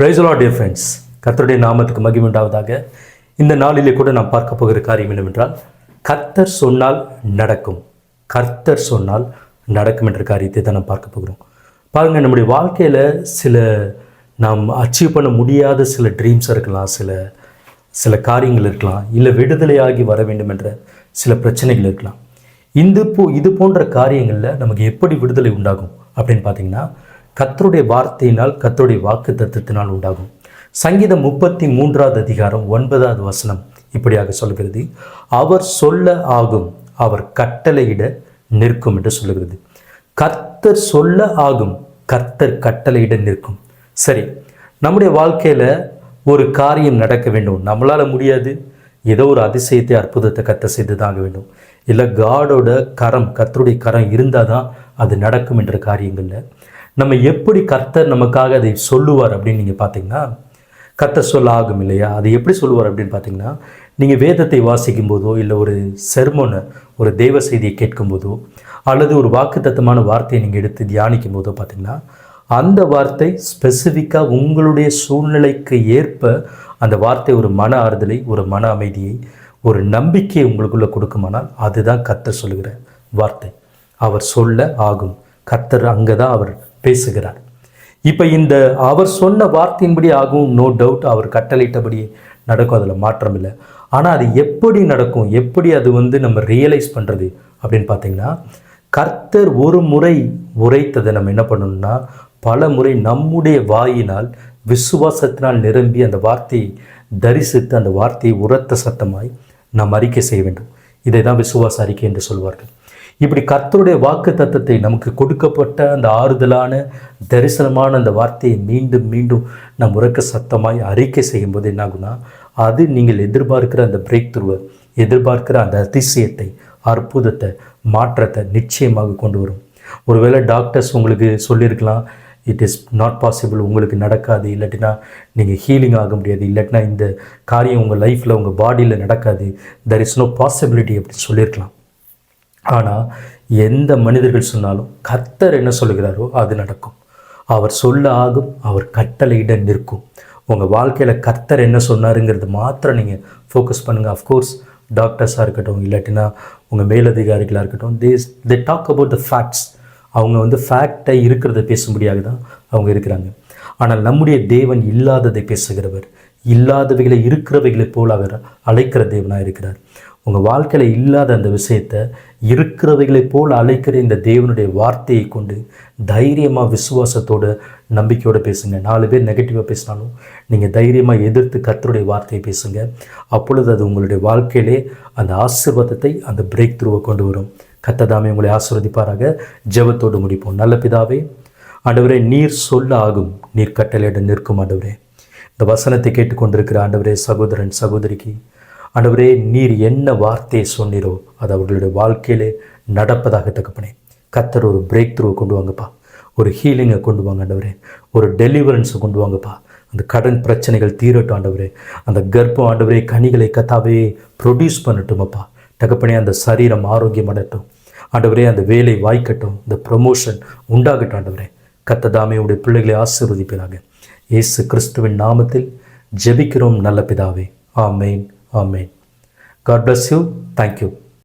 பிரைசலா dear friends கர்த்தருடைய நாமத்துக்கு மகிமுண்டாவதாக இந்த நாளிலே கூட நாம் பார்க்க போகிற காரியம் என்னவென்றால் கர்த்தர் சொன்னால் நடக்கும். கர்த்தர் சொன்னால் நடக்கும் என்ற காரியத்தை தான் நாம் பார்க்க போகிறோம். பாருங்கள் நம்முடைய வாழ்க்கையில் சில நாம் அச்சீவ் பண்ண முடியாத சில ட்ரீம்ஸ் இருக்கலாம் சில சில காரியங்கள் இருக்கலாம் இல்லை விடுதலையாகி வர வேண்டும் என்ற சில பிரச்சனைகள் இருக்கலாம். இந்த போ இது போன்ற காரியங்களில் நமக்கு எப்படி விடுதலை உண்டாகும் அப்படின்னு பார்த்தீங்கன்னா கர்த்தருடைய வார்த்தையினால் கத்தருடைய வாக்கு தத்துவத்தினால் உண்டாகும். சங்கீதம் முப்பத்தி மூன்றாவது அதிகாரம் ஒன்பதாவது வசனம் இப்படியாக சொல்கிறது. அவர் சொல்ல ஆகும் அவர் கட்டளையிட நிற்கும் என்று சொல்லுகிறது. கர்த்தர் சொல்ல ஆகும் கர்த்தர் கட்டளையிட நிற்கும் சரி நம்முடைய வாழ்க்கையில் ஒரு காரியம் நடக்க வேண்டும். நம்மளால் முடியாது. ஏதோ ஒரு அதிசயத்தை அற்புதத்தை கத்த செய்து தாங்க வேண்டும். இல்லை காடோட கரம் கத்தருடைய கரம் இருந்தால் தான் அது நடக்கும் என்ற காரியங்களில் நம்ம எப்படி கர்த்தர் நமக்காக அதை சொல்லுவார் அப்படின்னு நீங்கள் பார்த்தீங்கன்னா கர்த்தர் சொல்ல ஆகும் இல்லையா? அது எப்படி சொல்லுவார் அப்படின்னு பார்த்தீங்கன்னா நீங்கள் வேதத்தை வாசிக்கும் போதோ இல்லை ஒரு செர்மோனை ஒரு தெய்வ செய்தியை கேட்கும்போதோ அல்லது ஒரு வாக்குத்தத்தமான வார்த்தையை நீங்கள் எடுத்து தியானிக்கும் போதோ பார்த்தீங்கன்னா அந்த வார்த்தை ஸ்பெசிஃபிக்காக உங்களுடைய சூழ்நிலைக்கு ஏற்ப அந்த வார்த்தை ஒரு மன ஆறுதலை ஒரு மன அமைதியை ஒரு நம்பிக்கையை உங்களுக்குள்ளே கொடுக்குமானால் அதுதான் கர்த்தர் சொல்லுகிற வார்த்தை. அவர் சொல்ல ஆகும். கர்த்தர் அங்கே தான் அவர் பேசுகிறார். இப்போ இந்த அவர் சொன்ன வார்த்தையின்படி ஆகும் நோ டவுட் அவர் கட்டளையிட்டபடி நடக்கும் அதில் மாற்றம் இல்லை. ஆனால் அது எப்படி நடக்கும் எப்படி அது வந்து நம்ம ரியலைஸ் பண்ணுறது அப்படின்னு பார்த்தீங்கன்னா கர்த்தர் ஒரு முறை உரைத்ததை நம்ம என்ன பண்ணணும்னா பல முறை நம்முடைய வாயினால் விசுவாசத்தினால் நிரம்பி அந்த வார்த்தையை தரிசித்து அந்த வார்த்தையை உரத்த சத்தமாய் நாம் அறிக்கை செய்ய வேண்டும். இதை தான் விசுவாச அறிக்கை என்று சொல்வார்கள். இப்படி கர்த்தருடைய வாக்கு தத்துவத்தை நமக்கு கொடுக்கப்பட்ட அந்த ஆறுதலான தரிசனமான அந்த வார்த்தையை மீண்டும் மீண்டும் நம் உறக்க சத்தமாய் அறிக்கை செய்யும்போது என்னாகும்னா அது நீங்கள் எதிர்பார்க்கிற அந்த பிரேக் த்ரூவை எதிர்பார்க்கிற அந்த அதிசயத்தை அற்புதத்தை மாற்றத்தை நிச்சயமாக கொண்டு வரும். ஒருவேளை டாக்டர்ஸ் உங்களுக்கு சொல்லியிருக்கலாம் இட் இஸ் நாட் பாசிபிள் உங்களுக்கு நடக்காது. இல்லாட்டினா நீங்கள் ஹீலிங் ஆக முடியாது. இல்லாட்டினா இந்த காரியம் உங்கள் லைஃப்பில் உங்கள் பாடியில் நடக்காது. தெர் இஸ் நோ பாசிபிலிட்டி அப்படின்னு சொல்லியிருக்கலாம். ஆனால் எந்த மனிதர்கள் சொன்னாலும் கர்த்தர் என்ன சொல்லுகிறாரோ அது நடக்கும். அவர் சொல்ல ஆகும் அவர் கட்டளையிட நிற்கும். உங்கள் வாழ்க்கையில் கர்த்தர் என்ன சொன்னாருங்கிறது மாத்திரம் நீங்கள் ஃபோக்கஸ் பண்ணுங்கள் அஃப்கோர்ஸ் டாக்டர்ஸாக இருக்கட்டும் இல்லாட்டினா உங்கள் மேலதிகாரிகளாக இருக்கட்டும் they they talk about the facts அவங்க வந்து ஃபேக்டை இருக்கிறத பேசும்படியாக தான் அவங்க இருக்கிறாங்க. ஆனால் நம்முடைய தேவன் இல்லாததை பேசுகிறவர் இல்லாதவைகளை இருக்கிறவைகளை போல் அவர் அழைக்கிற தேவனாக இருக்கிறார் உங்கள் வாழ்க்கையில் இல்லாத அந்த விஷயத்தை இருக்கிறவைகளைப் போல் அழைக்கிற இந்த தேவனுடைய வார்த்தையை கொண்டு தைரியமாக விசுவாசத்தோட நம்பிக்கையோடு பேசுங்க. நாலு பேர் நெகட்டிவாக பேசினாலும் நீங்கள் தைரியமாக எதிர்த்து கத்தருடைய வார்த்தையை பேசுங்க. அப்பொழுது அது உங்களுடைய வாழ்க்கையிலே அந்த ஆசீர்வாதத்தை அந்த பிரேக் த்ரூவை கொண்டு வரும். கத்ததாமே உங்களை ஆசீர்வதிப்பாராக. ஜெபத்தோடு முடிப்போம். நல்ல பிதாவே ஆண்டவரே நீர் சொல்ல ஆகும். நீர் கட்டளையிட நிற்கும் ஆண்டவரே. இந்த வசனத்தை கேட்டுக்கொண்டிருக்கிற ஆண்டவரே சகோதரன் சகோதரிக்கு ஆண்டவரே நீர் என்ன வார்த்தையை சொன்னீரோ அது அவர்களுடைய வாழ்க்கையிலே நடப்பதாக தகப்பனே. கத்தர் ஒரு பிரேக் த்ரூவை கொண்டு வாங்கப்பா. ஒரு ஹீலிங்கை கொண்டு வாங்க ஆண்டவரே ஒரு டெலிவரன்ஸை கொண்டு வாங்கப்பா. அந்த கடன் பிரச்சனைகள் தீரட்டும் ஆண்டவரே அந்த கர்ப்பம் ஆண்டவரே கனிகளை கத்தாவே ப்ரொடியூஸ் பண்ணட்டுமப்பா. தகப்பனே அந்த சரீரம் ஆரோக்கியம் அடட்டும். ஆண்டவரே அந்த வேலை வாய்க்கட்டும். இந்த ப்ரொமோஷன் உண்டாகட்டும் ஆண்டவரே கத்ததாமே உடைய பிள்ளைகளை ஆசீர்வதிப்பதாக இயேசு கிறிஸ்துவின் நாமத்தில் ஜெபிக்கிறோம் நல்ல பிதாவே. ஆமேன். ஆமேன் God bless you thank you